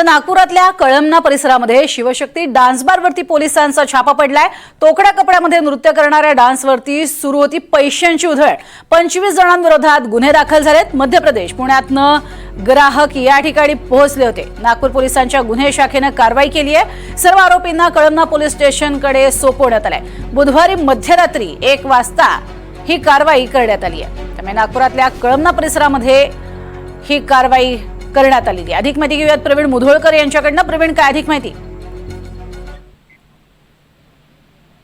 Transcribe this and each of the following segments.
तर नागपुरातल्या कळमना परिसरामध्ये शिवशक्ती डान्स बारवरती पोलिसांचा छापा पडलाय. तोकड्या कपड्यामध्ये नृत्य करणाऱ्या डान्सवरती सुरू होती पैशांची उधळ. पंचवीस जणांविरोधात गुन्हे दाखल झालेत. मध्य प्रदेश पुण्यातनं ग्राहक या ठिकाणी पोहोचले होते. नागपूर पोलिसांच्या गुन्हे शाखेनं कारवाई केली आहे. सर्व आरोपींना कळमना पोलीस स्टेशनकडे सोपवण्यात आलंय. बुधवारी मध्यरात्री एक वाजता ही कारवाई करण्यात आली आहे. त्यामुळे नागपुरातल्या कळमना परिसरामध्ये ही कारवाई करण्यात आलेली अधिक माहिती घेऊयात प्रवीण मुधोळकर यांच्याकडनं. प्रवीण काय अधिक माहिती?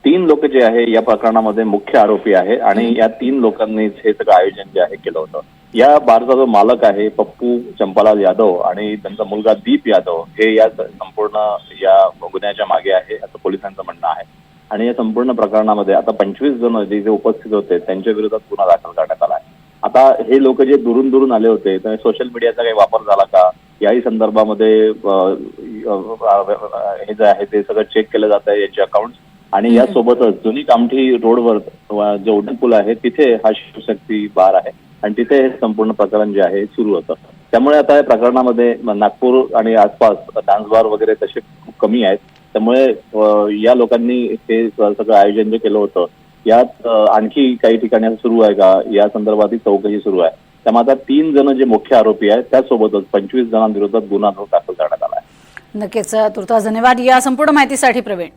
तीन लोक जे आहे या प्रकरणामध्ये मुख्य आरोपी आहे आणि या तीन लोकांनीच हे सगळं आयोजन जे आहे केलं होतं. या बारचा जो मालक आहे पप्पू चंपालाल यादव आणि त्यांचा मुलगा दीप यादव हे या संपूर्ण या गुन्ह्याच्या मागे आहे असं पोलिसांचं म्हणणं आहे. आणि या संपूर्ण प्रकरणामध्ये आता पंचवीस जण जे जे उपस्थित होते त्यांच्या विरोधात गुन्हा दाखल करण्यात आला आता हे लोक जे दुरून दुरून आले होते तर सोशल मीडियाचा काही वापर झाला का? याही संदर्भामध्ये हे जे आहे ते सगळं चेक केलं जात आहे याचे अकाउंट आणि यासोबतच जुनी कामठी रोडवर जे उड्डाण पूल आहे तिथे हा शिवशक्ती बार आहे. आणि तिथे हे संपूर्ण प्रकरण जे आहे सुरू होतं. त्यामुळे आता या प्रकरणामध्ये नागपूर आणि आसपास डान्स बार वगैरे तसे खूप कमी आहेत. त्यामुळे या लोकांनी हे सगळं आयोजन जे केलं होतं यात आणखी काही ठिकाणी सुरू आहे का? या संदर्भात चौकशी सुरू आहे. त्यामुळे आता तीन जण जे मुख्य आरोपी आहेत त्यासोबतच पंचवीस जणांविरोधात गुन्हा दाखल करण्यात आला आहे. नक्कीच तुर्तास धन्यवाद. या संपूर्ण माहितीसाठी प्रवीण.